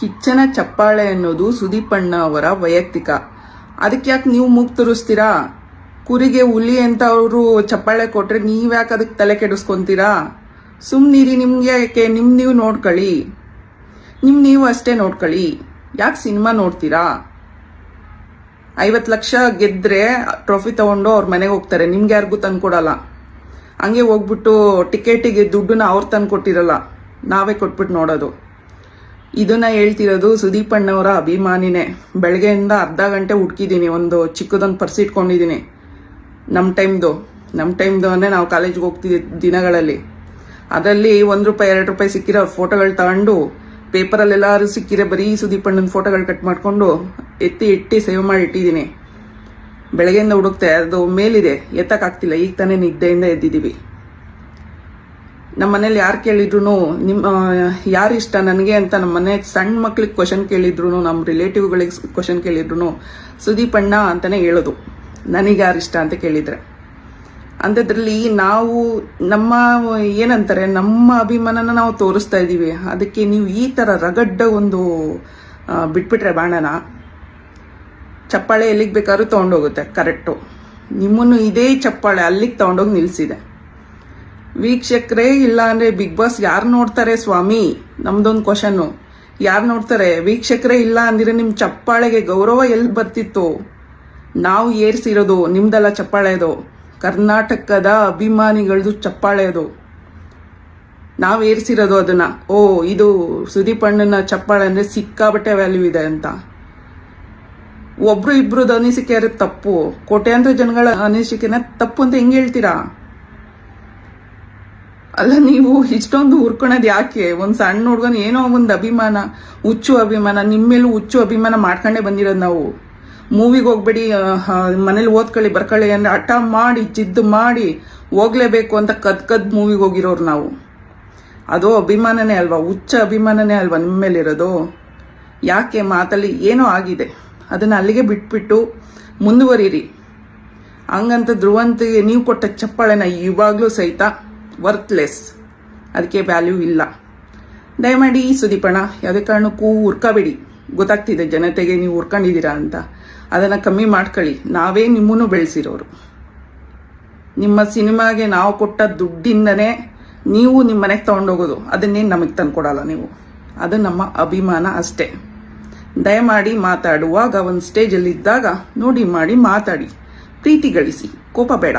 ಕಿಚ್ಚನ ಚಪ್ಪಾಳೆ ಅನ್ನೋದು ಸುದೀಪಣ್ಣ ಅವರ ವೈಯಕ್ತಿಕ. ಅದಕ್ಕೆ ಯಾಕೆ ನೀವು ಮೂಗ್ ತುರಿಸ್ತೀರಾ? ಕುರಿಗೆ ಹುಲಿ ಅಂತ ಅವರು ಚಪ್ಪಾಳೆ ಕೊಟ್ರೆ ನೀವ್ಯಾಕೆ ಅದಕ್ಕೆ ತಲೆ ಕೆಡಿಸ್ಕೊಂತೀರಾ? ಸುಮ್ಮನಿರಿ ನಿಮ್ಗೆ ಯಾಕೆ? ನಿಮ್ ನೀವು ನೋಡ್ಕೊಳ್ಳಿ. ನಿಮ್ ನೀವು ಅಷ್ಟೇ ನೋಡ್ಕೊಳ್ಳಿ. ಯಾಕೆ ಸಿನಿಮಾ ನೋಡ್ತೀರಾ? ಐವತ್ತು ಲಕ್ಷ ಗೆದ್ರೆ ಟ್ರೋಫಿ ತಗೊಂಡು ಅವ್ರ ಮನೆಗೆ ಹೋಗ್ತಾರೆ. ನಿಮ್ಗೆ ಯಾರಿಗೂ ತಂದ್ಕೊಡಲ್ಲ ಹಂಗೆ ಹೋಗ್ಬಿಟ್ಟು ಟಿಕೆಟಿಗೆ ದುಡ್ಡನ್ನ ಅವ್ರು ತಂದು ಕೊಟ್ಟಿರಲ್ಲ. ನಾವೇ ಕೊಟ್ಬಿಟ್ಟು ನೋಡೋದು. ಇದನ್ನ ಹೇಳ್ತಿರೋದು ಸುದೀಪ್ ಅಣ್ಣವರ ಅಭಿಮಾನಿನೇ. ಬೆಳಗ್ಗೆಯಿಂದ ಅರ್ಧ ಗಂಟೆ ಹುಡ್ಕಿದ್ದೀನಿ, ಒಂದು ಚಿಕ್ಕದೊಂದು ಪರ್ಸ್ ಇಟ್ಕೊಂಡಿದ್ದೀನಿ. ನಮ್ಮ ಟೈಮ್ದು. ನಮ್ಮ ಟೈಮ್ದು ಅಂದರೆ ನಾವು ಕಾಲೇಜ್ಗೆ ಹೋಗ್ತಿದ್ದ ದಿನಗಳಲ್ಲಿ. ಅದರಲ್ಲಿ ಒಂದು ರೂಪಾಯಿ, ಎರಡು ರೂಪಾಯಿ ಸಿಕ್ಕಿರೋ ಫೋಟೋಗಳು ತಗೊಂಡು ಪೇಪರಲ್ಲೆಲ್ಲರೂ ಸಿಕ್ಕಿರೋ ಬರೀ ಸುದೀಪ್ ಅಣ್ಣನ ಫೋಟೋಗಳು ಕಟ್ ಮಾಡಿಕೊಂಡು ಎತ್ತಿ ಇಟ್ಟು ಸೇವ್ ಮಾಡಿ ಇಟ್ಟಿದ್ದೀನಿ. ಬೆಳಗ್ಗೆಯಿಂದ ಹುಡುಕ್ತೆ, ಅದು ಮೇಲಿದೆ. ಎತ್ತಕ್ಕಾಗ್ತಿಲ್ಲ. ಈಗ ತಾನೇ ನಿದ್ದೆಯಿಂದ ಎದ್ದಿದ್ದೀವಿ. ನಮ್ಮ ಮನೇಲಿ ಯಾರು ಕೇಳಿದ್ರು ನಿಮ್ಮ ಯಾರು ಇಷ್ಟ ನನಗೆ ಅಂತ ನಮ್ಮ ಮನೆ ಸಣ್ಣ ಮಕ್ಳಿಗೆ ಕ್ವಶನ್ ಕೇಳಿದ್ರು ನಮ್ಮ ರಿಲೇಟಿವ್ಗಳಿಗೆ ಕ್ವಶನ್ ಕೇಳಿದ್ರು ಸುದೀಪ್ ಅಣ್ಣ ಅಂತಾನೆ ಹೇಳೋದು. ನನಗೆ ಯಾರು ಇಷ್ಟ ಅಂತ ಕೇಳಿದರೆ. ಅಂಥದ್ರಲ್ಲಿ ನಾವು ನಮ್ಮ, ಏನಂತಾರೆ, ನಮ್ಮ ಅಭಿಮಾನನ ನಾವು ತೋರಿಸ್ತಾ ಇದ್ದೀವಿ. ಅದಕ್ಕೆ ನೀವು ಈ ಥರ ರಗಡ್ಡ ಒಂದು ಬಿಟ್ಬಿಟ್ರೆ ಬಾಣನ, ಚಪ್ಪಾಳೆ ಎಲ್ಲಿಗೆ ಬೇಕಾದ್ರೂ ತೊಗೊಂಡೋಗುತ್ತೆ, ಕರೆಕ್ಟು. ನಿಮ್ಮನ್ನು ಇದೇ ಚಪ್ಪಾಳೆ ಅಲ್ಲಿಗೆ ತೊಗೊಂಡೋಗಿ ನಿಲ್ಲಿಸಿದೆ ವೀಕ್ಷಕರೇ ಇಲ್ಲ ಅಂದ್ರೆ ಬಿಗ್ ಬಾಸ್ ಯಾರು ನೋಡ್ತಾರೆ ಸ್ವಾಮಿ? ನಮ್ದೊಂದು ಕ್ವಶನ್ನು ಯಾರು ನೋಡ್ತಾರೆ? ವೀಕ್ಷಕರೇ ಇಲ್ಲ ಅಂದಿರ ನಿಮ್ ಚಪ್ಪಾಳೆಗೆ ಗೌರವ ಎಲ್ಲಿ ಬರ್ತಿತ್ತು? ನಾವು ಏರ್ಸಿರೋದು ನಿಮ್ದಲ್ಲ ಚಪ್ಪಾಳೆ ಅದು ಕರ್ನಾಟಕದ ಅಭಿಮಾನಿಗಳದು ಚಪ್ಪಾಳೆ ಅದು ನಾವು ಏರ್ಸಿರೋದು ಅದನ್ನ. ಓ, ಇದು ಸುದೀಪ್ ಅಣ್ಣನ ಚಪ್ಪಾಳೆ ಅಂದ್ರೆ ಸಿಕ್ಕಾಬಟ್ಟೆ ವ್ಯಾಲ್ಯೂ ಇದೆ ಅಂತ. ಒಬ್ರು ಇಬ್ರದ್ದು ಅನಿಸಿಕೆ ತಪ್ಪು. ಕೋಟ್ಯಾಂತರ ಜನಗಳ ಅನಿಸಿಕೆನ ತಪ್ಪು ಅಂತ ಹೆಂಗೆ ಹೇಳ್ತೀರಾ? ಅಲ್ಲ, ನೀವು ಇಷ್ಟೊಂದು ಹುರ್ಕೊಳೋದು ಯಾಕೆ? ಒಂದು ಸಣ್ಣ ಹುಡ್ಗನ್ ಏನೋ ಒಂದು ಅಭಿಮಾನ, ಹುಚ್ಚು ಅಭಿಮಾನ ನಿಮ್ಮೇಲೂ ಹುಚ್ಚು ಅಭಿಮಾನ ಮಾಡ್ಕೊಂಡೇ ಬಂದಿರೋದು ನಾವು. ಮೂವಿಗೆ ಹೋಗ್ಬೇಡಿ ಮನೇಲಿ ಓದ್ಕೊಳ್ಳಿ, ಬರ್ಕೊಳ್ಳಿ ಅಂದ್ರೆ ಹಠ ಮಾಡಿ, ಜಿದ್ದು ಮಾಡಿ ಹೋಗ್ಲೇಬೇಕು ಅಂತ ಕದ್ ಕದ್ ಮೂವಿಗೆ ಹೋಗಿರೋರು ನಾವು. ಅದು ಅಭಿಮಾನನೇ ಅಲ್ವಾ? ಹುಚ್ಚ ಅಭಿಮಾನನೇ ಅಲ್ವಾ ನಿಮ್ಮ ಮೇಲಿರೋದು? ಯಾಕೆ ಮಾತಲ್ಲಿ ಏನೋ ಆಗಿದೆ. ಅದನ್ನು ಅಲ್ಲಿಗೆ ಬಿಟ್ಬಿಟ್ಟು ಮುಂದುವರಿರಿ. ಹಂಗಂತ ಧ್ರುವಂತಿಗೆ ನೀವು ಕೊಟ್ಟ ಚಪ್ಪಾಳೆನ ಇವಾಗಲೂ ಸಹಿತ ವರ್ತ್ಲೆಸ್ ಅದಕ್ಕೆ ವ್ಯಾಲ್ಯೂ ಇಲ್ಲ. ದಯಮಾಡಿ ಸುದೀಪಣ್ಣ, ಯಾವುದೇ ಕಾರಣಕ್ಕೂ ಹುರ್ಕಬೇಡಿ. ಗೊತ್ತಾಗ್ತಿದೆ, ಜನತೆಗೆ ನೀವು ಹುರ್ಕೊಂಡಿದ್ದೀರಾ ಅಂತ. ಅದನ್ನು ಕಮ್ಮಿ ಮಾಡ್ಕೊಳ್ಳಿ. ನಾವೇ ನಿಮ್ಮನ್ನು ಬೆಳೆಸಿರೋರು. ನಿಮ್ಮ ಸಿನಿಮಾಗೆ ನಾವು ಕೊಟ್ಟ ದುಡ್ಡಿಂದನೇ ನೀವು ನಿಮ್ಮ ಮನೆಗೆ ತೊಗೊಂಡೋಗೋದು. ಅದನ್ನೇ ನಮಗೆ ತಂದುಕೊಡಲ್ಲ ನೀವು. ಅದು ನಮ್ಮ ಅಭಿಮಾನ ಅಷ್ಟೇ. ದಯಮಾಡಿ ಮಾತಾಡುವಾಗ ಒಂದು ಸ್ಟೇಜಲ್ಲಿದ್ದಾಗ ನೋಡಿ, ಮಾಡಿ ಮಾತಾಡಿ. ಪ್ರೀತಿ ಗಳಿಸಿ ಕೋಪ ಬೇಡ.